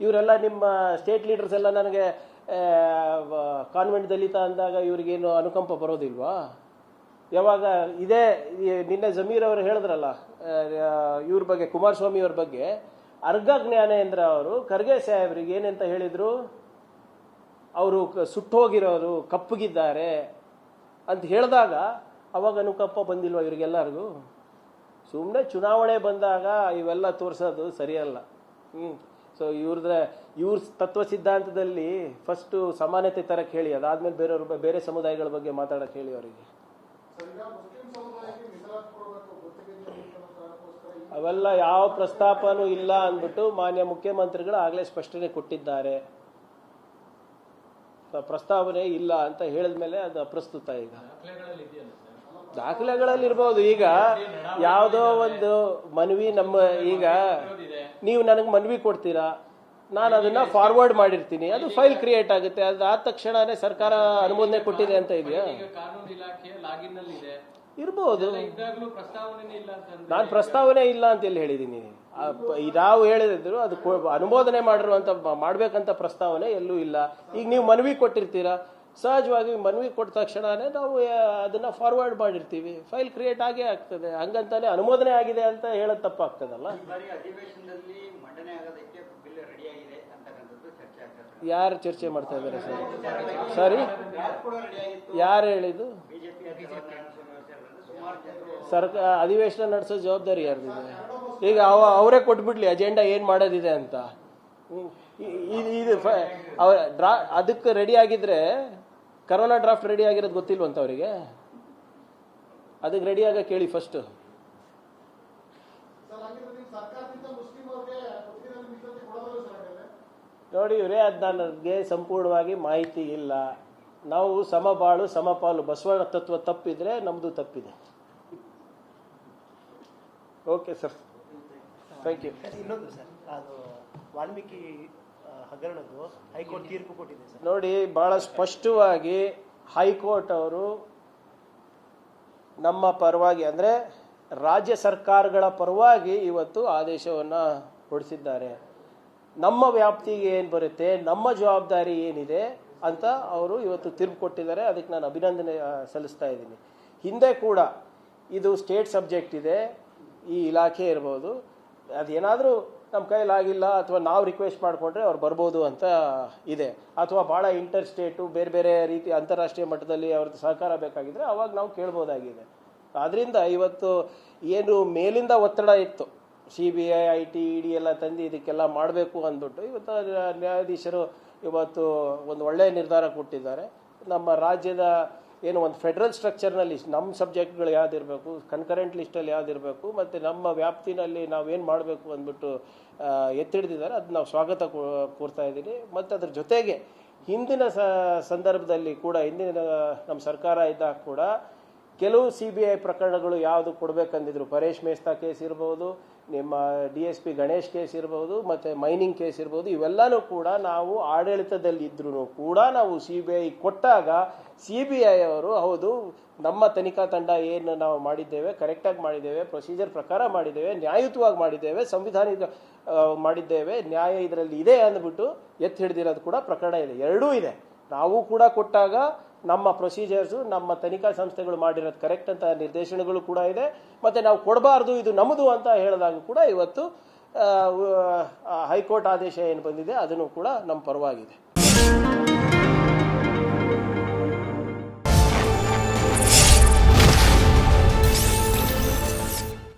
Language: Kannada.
ಇವರೆಲ್ಲ ನಿಮ್ಮ ಸ್ಟೇಟ್ ಲೀಡರ್ಸ್ ಎಲ್ಲ ನನಗೆ ಕಾನ್ವೆಂಟ್ ದಲಿತ ಅಂದಾಗ ಇವ್ರಿಗೇನು ಅನುಕಂಪ ಬರೋದಿಲ್ವಾ? ಯಾವಾಗ ಇದೇ ನಿನ್ನೆ ಜಮೀರ್ ಅವರು ಹೇಳಿದ್ರಲ್ಲ ಇವ್ರ ಬಗ್ಗೆ, ಕುಮಾರಸ್ವಾಮಿ ಅವ್ರ ಬಗ್ಗೆ ಅರ್ಘ ಜ್ಞಾನೇಂದ್ರ ಅವರು ಖರ್ಗೆ ಸಾಹೇಬ್ರಿಗೆ ಏನಂತ ಹೇಳಿದ್ರು? ಅವರು ಸುಟ್ಟು ಹೋಗಿರೋರು ಕಪ್ಪಗಿದ್ದಾರೆ ಅಂತ ಹೇಳಿದಾಗ ಅವಾಗ ಅನುಕಂಪ ಬಂದಿಲ್ವ ಇವರಿಗೆಲ್ಲರಿಗೂ? ಸುಮ್ಮನೆ ಚುನಾವಣೆ ಬಂದಾಗ ಇವೆಲ್ಲ ತೋರಿಸೋದು ಸರಿಯಲ್ಲ. ಹ್ಮ್. ಸೊ ಇವ್ರದ್ರೆ ಇವ್ರ ತತ್ವ ಸಿದ್ಧಾಂತದಲ್ಲಿ ಫಸ್ಟು ಸಮಾನತೆ ತರಕ್ಕೆ ಹೇಳಿ ಅದಾದ್ಮೇಲೆ ಬೇರೆಯವ್ರ ಬೇರೆ ಸಮುದಾಯಗಳ ಬಗ್ಗೆ ಮಾತಾಡಕ್ಕೆ ಹೇಳಿ ಅವರಿಗೆ. ಅವೆಲ್ಲ ಯಾವ ಪ್ರಸ್ತಾಪನೂ ಇಲ್ಲ ಅಂದ್ಬಿಟ್ಟು ಮಾನ್ಯ ಮುಖ್ಯಮಂತ್ರಿಗಳು ಆಗಲೇ ಸ್ಪಷ್ಟನೆ ಕೊಟ್ಟಿದ್ದಾರೆ. ಪ್ರಸ್ತಾವನೆ ಇಲ್ಲ ಅಂತ ಹೇಳಿದ ಮೇಲೆ ಅದು ಅಪ್ರಸ್ತುತ ಈಗ. ದಾಖಲೆಗಳಲ್ಲಿ ಇರ್ಬೋದು ಈಗ. ಯಾವುದೋ ಒಂದು ಮನವಿ ನಮ್ಮ ಈಗ ನೀವು ನನಗೆ ಮನವಿ ಕೊಡ್ತೀರಾ? ನಾನು ಅದನ್ನ ಫಾರ್ವರ್ಡ್ ಮಾಡಿರ್ತೀನಿ. ಅದು ಫೈಲ್ ಕ್ರಿಯೇಟ್ ಆಗುತ್ತೆ. ಅದು ಆದ ತಕ್ಷಣನೇ ಸರ್ಕಾರ ಅನುಮೋದನೆ ಕೊಟ್ಟಿದೆ ಅಂತ ಇದೆಯಾ? ಇರ್ಬೋದು. ನಾನು ಪ್ರಸ್ತಾವನೆ ಇಲ್ಲ ಅಂತ ಎಲ್ಲಿ ಹೇಳಿದ್ದೀನಿ? ನಾವು ಹೇಳಿದ್ರು ಅದು ಅನುಮೋದನೆ ಮಾಡಿರುವಂತ ಮಾಡಬೇಕಂತ ಮಾಡ್ಬೇಕಂತ ಪ್ರಸ್ತಾವನೆ ಎಲ್ಲೂ ಇಲ್ಲ. ಈಗ ನೀವು ಮನವಿ ಕೊಟ್ಟಿರ್ತೀರಾ? ಸಹಜವಾಗಿ ಮನವಿ ಕೊಟ್ಟ ತಕ್ಷಣನೇ ನಾವು ಅದನ್ನು ಫಾರ್ವರ್ಡ್ ಮಾಡಿರ್ತೀವಿ. ಫೈಲ್ ಕ್ರಿಯೇಟ್ ಆಗೇ ಆಗ್ತದೆ. ಹಂಗಂತಾನೆ ಅನುಮೋದನೆ ಆಗಿದೆ ಅಂತ ಹೇಳೋದು ತಪ್ಪಾಗ್ತದಲ್ಲ? ಯಾರು ಚರ್ಚೆ ಮಾಡ್ತಾ ಇದ್ದಾರೆ ಸರ್? ಸರಿ. ಯಾರು ಹೇಳಿದ್ದು? ಸರ್ಕಾರ ಅಧಿವೇಶನ ನಡೆಸೋ ಜವಾಬ್ದಾರಿ ಯಾರ್ದಿದೆ? ಈಗ ಅವ ಅವರೇ ಕೊಟ್ಬಿಡ್ಲಿ ಅಜೆಂಡಾ ಏನು ಮಾಡೋದಿದೆ ಅಂತ. ಇದು ಇದು ಫ- ಅವ್ರ ಡ್ರಾ ಅದಕ್ಕೆ ರೆಡಿ ಆಗಿದ್ರೆ ಕರೋನಾ ಡ್ರಾಫ್ಟ್ ರೆಡಿ ಆಗಿರೋದು ಗೊತ್ತಿಲ್ವಂತ ಅವರಿಗೆ ಅದಕ್ಕೆ ರೆಡಿ ಆಗ ಕೇಳಿ ಫಸ್ಟ್ ನೋಡಿ ಇವರೇ ಅದು ನನಗೆ ಸಂಪೂರ್ಣವಾಗಿ ಮಾಹಿತಿ ಇಲ್ಲ. ನಾವು ಸಮಬಾಳು ಸಮಪಾಲು ಬಸವಣ್ಣ ತತ್ವ ತಪ್ಪಿದ್ರೆ ನಮ್ದು ತಪ್ಪಿದೆ. ಓಕೆ ಸರ್ ಥ್ಯಾಂಕ್ ಯು ಇನ್ನೊಂದು ಸರ್ ಅದು ವಾಲ್ಮೀಕಿ ಹೈಕೋರ್ಟ್ ತೀರ್ಪು ಕೊಟ್ಟಿದೆ ನೋಡಿ, ಬಹಳ ಸ್ಪಷ್ಟವಾಗಿ ಹೈಕೋರ್ಟ್ ಅವರು ನಮ್ಮ ಪರವಾಗಿ ಅಂದ್ರೆ ರಾಜ್ಯ ಸರ್ಕಾರಗಳ ಪರವಾಗಿ ಇವತ್ತು ಆದೇಶವನ್ನ ಹೊಡಿಸಿದ್ದಾರೆ ನಮ್ಮ ವ್ಯಾಪ್ತಿಗೆ ಏನು ಬರುತ್ತೆ, ನಮ್ಮ ಜವಾಬ್ದಾರಿ ಏನಿದೆ ಅಂತ ಅವರು ಇವತ್ತು ತೀರ್ಪು ಕೊಟ್ಟಿದ್ದಾರೆ. ಅದಕ್ಕೆ ನಾನು ಅಭಿನಂದನೆ ಸಲ್ಲಿಸ್ತಾ ಇದ್ದೀನಿ. ಹಿಂದೆ ಕೂಡ ಇದು ಸ್ಟೇಟ್ ಸಬ್ಜೆಕ್ಟ್ ಇದೆ, ಈ ಇಲಾಖೆ ಇರ್ಬೋದು. ಅದೇನಾದರೂ ನಮ್ಮ ಕೈಲಾಗಿಲ್ಲ ಅಥವಾ ನಾವು ರಿಕ್ವೆಸ್ಟ್ ಮಾಡಿಕೊಂಡ್ರೆ ಅವ್ರು ಬರ್ಬೋದು ಅಂತ ಇದೆ. ಅಥವಾ ಭಾಳ ಇಂಟರ್ ಸ್ಟೇಟು ಬೇರೆ ಬೇರೆ ರೀತಿ ಅಂತಾರಾಷ್ಟ್ರೀಯ ಮಟ್ಟದಲ್ಲಿ ಅವ್ರದ್ದು ಸಹಕಾರ ಬೇಕಾಗಿದ್ರೆ ಅವಾಗ ನಾವು ಕೇಳ್ಬೋದಾಗಿದೆ. ಆದ್ದರಿಂದ ಇವತ್ತು ಏನು ಮೇಲಿಂದ ಒತ್ತಡ ಇತ್ತು. C B I I T E D ಎಲ್ಲ ತಂದು ಇದಕ್ಕೆಲ್ಲ ಮಾಡಬೇಕು ಅಂದ್ಬಿಟ್ಟು ಇವತ್ತು ನ್ಯಾಯಾಧೀಶರು ಇವತ್ತು ಒಂದು ಒಳ್ಳೆಯ ನಿರ್ಧಾರ ಕೊಟ್ಟಿದ್ದಾರೆ. ನಮ್ಮ ರಾಜ್ಯದ ಏನು ಒಂದು ಫೆಡರಲ್ ಸ್ಟ್ರಕ್ಚರ್ನಲ್ಲಿ ನಮ್ಮ ಸಬ್ಜೆಕ್ಟ್ಗಳು ಯಾವ್ದಿರಬೇಕು ಕನ್ಕರೆಂಟ್ ಲಿಸ್ಟಲ್ಲಿ ಯಾವ್ದಿರಬೇಕು ಮತ್ತು ನಮ್ಮ ವ್ಯಾಪ್ತಿನಲ್ಲಿ ನಾವೇನು ಮಾಡಬೇಕು ಅಂದ್ಬಿಟ್ಟು ಎತ್ತಿಡ್ದಿದ್ದಾರೆ. ಅದು ನಾವು ಸ್ವಾಗತ ಕೋರ್ತಾ ಇದ್ದೀನಿ. ಮತ್ತು ಅದ್ರ ಜೊತೆಗೆ ಹಿಂದಿನ ಸಂದರ್ಭದಲ್ಲಿ ಕೂಡ, ಹಿಂದಿನ, ನಮ್ಮ ಸರ್ಕಾರ ಇದ್ದಾಗ ಕೂಡ ಕೆಲವು ಸಿ ಬಿ ಐ ಪ್ರಕರಣಗಳು ಯಾವುದು ಕೊಡಬೇಕಂದಿದ್ರು, ಪರೇಶ್ ಮೇಸ್ತಾ ಕೇಸ್ ಇರ್ಬೋದು, ನಿಮ್ಮ D S P Ganesh case ಇರ್ಬೋದು, ಮತ್ತು ಮೈನಿಂಗ್ ಕೇಸ್ ಇರ್ಬೋದು, ಇವೆಲ್ಲನೂ ಕೂಡ ನಾವು ಆಡಳಿತದಲ್ಲಿ ಇದ್ರೂ ಕೂಡ ನಾವು ಸಿ ಬಿ ಐ ಕೊಟ್ಟಾಗ ಸಿ ಬಿ ಐ ಅವರು, ಹೌದು, ನಮ್ಮ ತನಿಖಾ ತಂಡ ಏನು ನಾವು ಮಾಡಿದ್ದೇವೆ, ಕರೆಕ್ಟಾಗಿ ಮಾಡಿದ್ದೇವೆ, ಪ್ರೊಸೀಜರ್ ಪ್ರಕಾರ ಮಾಡಿದ್ದೇವೆ, ನ್ಯಾಯಯುತವಾಗಿ ಮಾಡಿದ್ದೇವೆ ಸಂವಿಧಾನಿಕ ಮಾಡಿದ್ದೇವೆ, ನ್ಯಾಯ ಇದರಲ್ಲಿ ಇದೆ ಅಂದ್ಬಿಟ್ಟು ಎತ್ತಿ ಹಿಡಿದಿರೋದು ಕೂಡ ಪ್ರಕರಣ ಇದೆ. ಎರಡೂ ಇದೆ. ನಾವು ಕೂಡ ಕೊಟ್ಟಾಗ ನಮ್ಮ ಪ್ರೊಸೀಜರ್ಸು ನಮ್ಮ ತನಿಖಾ ಸಂಸ್ಥೆಗಳು ಮಾಡಿರೋದು ಕರೆಕ್ಟ್ ಅಂತ ನಿರ್ದೇಶನಗಳು ಕೂಡ ಇದೆ. ಮತ್ತು ನಾವು ಕೊಡಬಾರ್ದು, ಇದು ನಮ್ಮದು ಅಂತ ಹೇಳಿದಾಗ ಕೂಡ ಇವತ್ತು ಹೈಕೋರ್ಟ್ ಆದೇಶ ಏನು ಬಂದಿದೆ, ಅದನ್ನು ಕೂಡ ನಮ್ಮ ಪರವಾಗಿದೆ.